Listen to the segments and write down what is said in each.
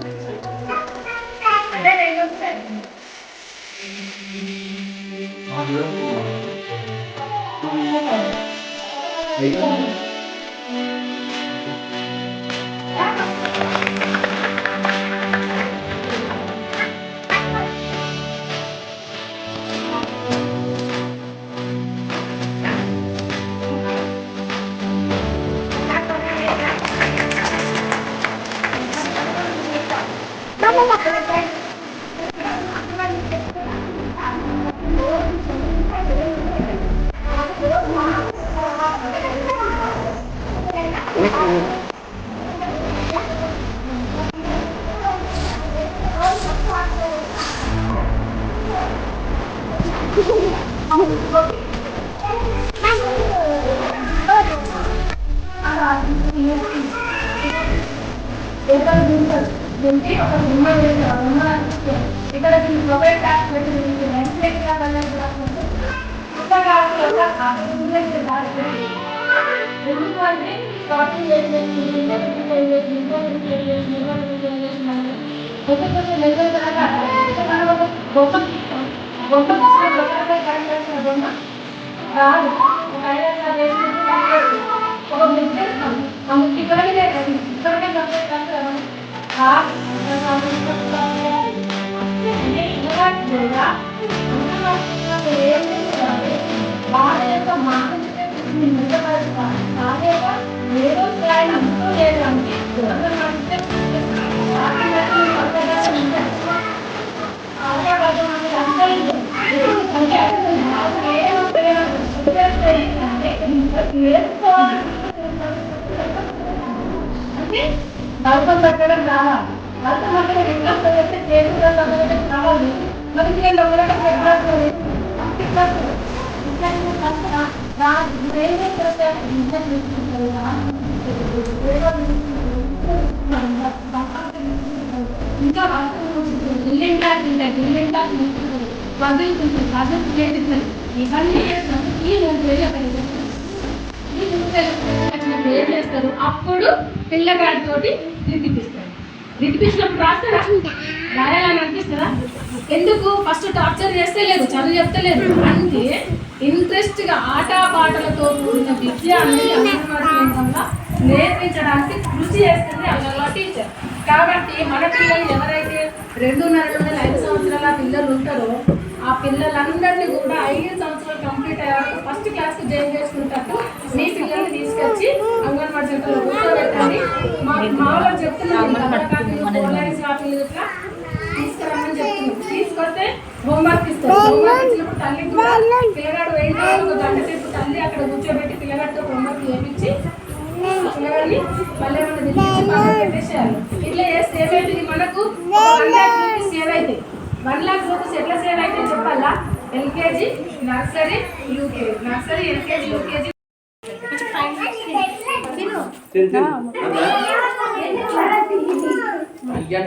来一个，来一个，来一。బొమ్మ వేసారు. ఆ బొమ్మ ఇక్కడ దీనికి మొబైల్ ట్యాప్ పెట్టి నెట్ఫ్లిక్స్గా కనెక్ట్ కాకుండా పుస్తకాలు యొక్క రాదు ఒక ఐదు వేసుకుంటే ఒక ముద్ద ఇస్తాం ఆ ముద్ద ఇక్కడికే ఇక్కడికే కంప్లీట్ చేస్తాం అంటే బల్బం పెట్టడం రావాలి బల్బం పెట్టడం ఎట్లా వస్తుంది తగ్గడం రావాలి మరి నేను ఒకరకం పెట్టాలి ఇంకా బిల్డింగ్ ట్యాక్ వదులుతుంది వదులు చేయడం ఇవన్నీ ఈ నేను చేయగలిగాను ఏం చేస్తారు. అప్పుడు పిల్లగాడితోటి దిద్దిపిస్తారు దిద్దిపించినప్పుడు రాస్తారా? రాయాలని అనిపిస్తారా ఎందుకు? ఫస్ట్ టార్చర్ చేస్తే లేదు చదువు చెప్తే లేదు. అంటే ఇంట్రెస్ట్గా ఆట పాటలతో కూడిన విద్య అనేది నేర్పించడానికి కృషి చేస్తుంది అంగన్వాడీ టీచర్. కాబట్టి మన పిల్లలు ఎవరైతే రెండున్నర నుండి ఐదు సంవత్సరాల పిల్లలు ఉంటారో ఆ పిల్లలందరినీ కూడా ఐదు సంవత్సరాలు హోంవర్క్ ఇస్తారు. హోంవర్క్ ఇచ్చినప్పుడు తల్లి కూడా పిల్లగాడు ఒక గంట సేపు తల్లి అక్కడ కూర్చోబెట్టి పిల్లగాడితో హోంవర్క్ చేయించి పిల్లగాడిని మళ్ళీ పక్కన పెట్టేసేయాలి. ఇట్లా చేస్తే ఏమైతుంది మనకు వన్ ల్యాక్ రూపీస్ సేవ్ అవుతాయి వన్ ల్యాక్ రూపీస్ ఎట్లా సేవ్ అయితే చెప్పాలా? LKG nursery UKG nursery LKG UKG ఏ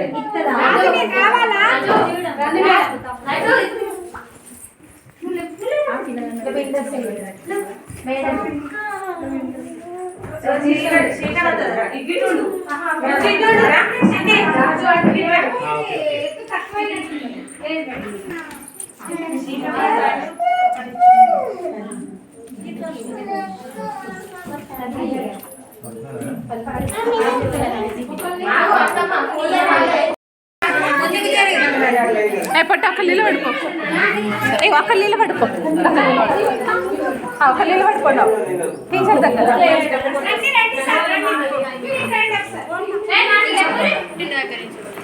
పట్టు అక్కడ నీళ్ళు పడుకో. ఏ పడుకో. ఒక నీళ్ళు పడుకోండి టీచర్ దగ్గర. పొట్టి